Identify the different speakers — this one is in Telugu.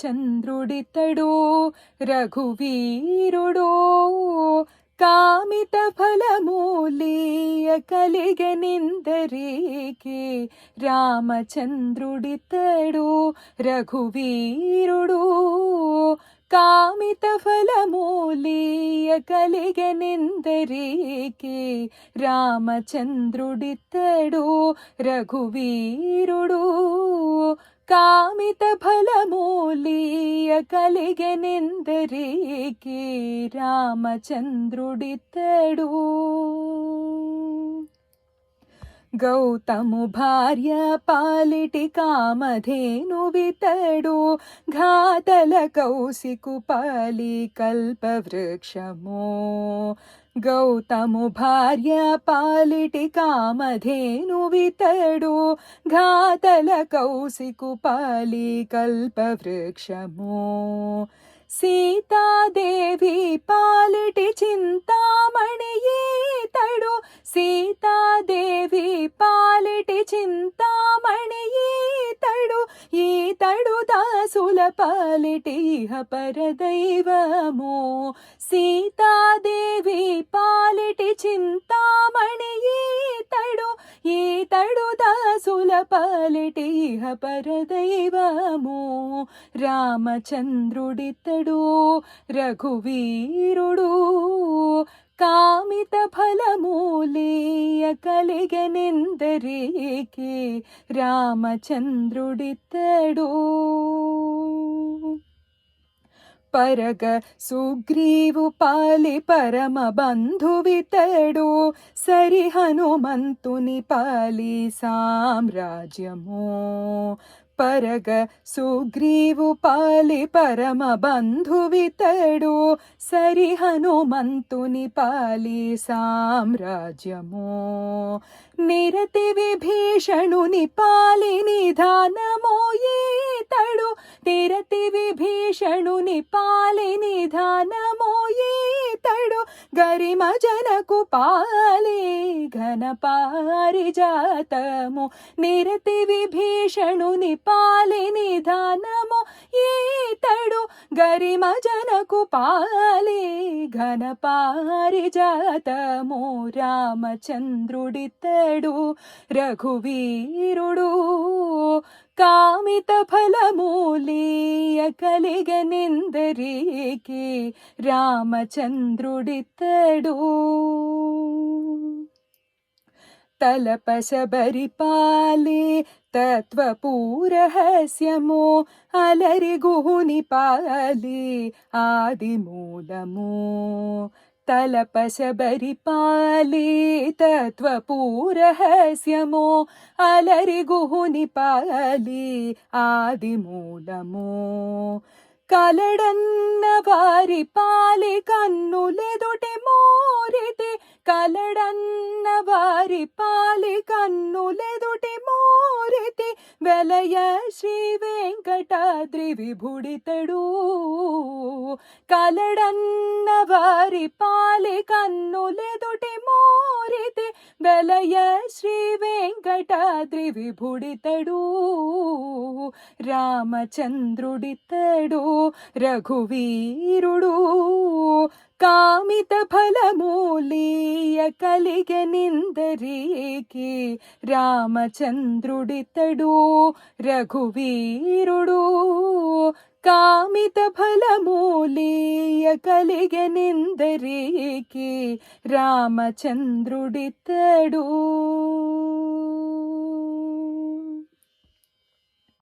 Speaker 1: రామచంద్రుడితడు రఘువీరుడు కామిత ఫలమూలీయ కలిగనిందరికి రామచంద్రుడితడు రఘువీరుడు కామిత ఫలమూలీయ కలిగనిందరికి రామచంద్రుడితడు రఘువీరుడు కామిత ఫలమూలీయ కలిగెనిందరికి రామచంద్రుడితడు గౌతము భార్య పాలిటి కామధేను వితడు ఘాతల కౌశికు పాలి కల్పవృక్షము గౌతము భార్య పాలిటి కామధేను వితడు. ఘాతల కౌశికు పాలి కల్పవృక్షము సీతాదేవి పాలిటి చింతామణి ఈతడు సీతాదేవి దాసుల పాలిటి ఇహ పరదైవము సీతాదేవి పాలిటి చింతామణి ఈతడు ఈతడు దాసుల పాలిటి ఇహ పరదైవము రామచంద్రుడితడు రఘువీరుడు కామిత ఫలమూలీయ కలిగనిందరికి రామచంద్రుడితడు. పరగ సుగ్రీవు పాలి పరమ బంధువితడు. సరి హనుమంతుని పాలి సామ్రాజ్యము. పరగ సుగ్రీవు పాలి పరమ బంధువితడు. సరి హనుమంతుని పాలి సామ్రాజ్యము. నిరతి విభీషణుని పాలి నిధానమోయే ఈతడు నిరతి విభీషణుని పాలి నిధానమో ఈతడు గరిమ జనకు పాలి ఘన పారిజాతము నిరతి విభీషణుని పాలి నిధానము ఈతడు గరిమ జనకు పాలి ఘన పారిజాతము రామచంద్రుడితడు రఘువీరుడు కామిత ఫలమూలీయ కలిగనిందరికి రామచంద్రుడితడు തലപശപരിപാലി തത്വപൂരഹസ്യമോ അലരി ഗുഹുനി പാലി ആദിമൂലമോ തലപശപരിപാലി തത്വപൂരഹസ്യമോ അലരി ഗുഹുനി പാലി ആദിമൂലമോ കലടന്ന വാരി പാലി കണ്ണുലെ തൊട്ടെ కలడన్న వారి పాలి కన్నులెదుటి మోరితి వెలయ శ్రీ వెంకటాద్రి విభుడితడు. కలడన్న వారి పాలి కన్నులెదుటి మోరితి వెలయ శ్రీ వెంకటాద్రి విభుడితడు రామచంద్రుడితడు రఘువీరుడు కామిత ఫలమూలీయ కలిగనిందరికి రామచంద్రుడితడు రఘువీరుడు కామిత ఫలమూలీయ కలిగెనిందరికి రామచంద్రుడితడు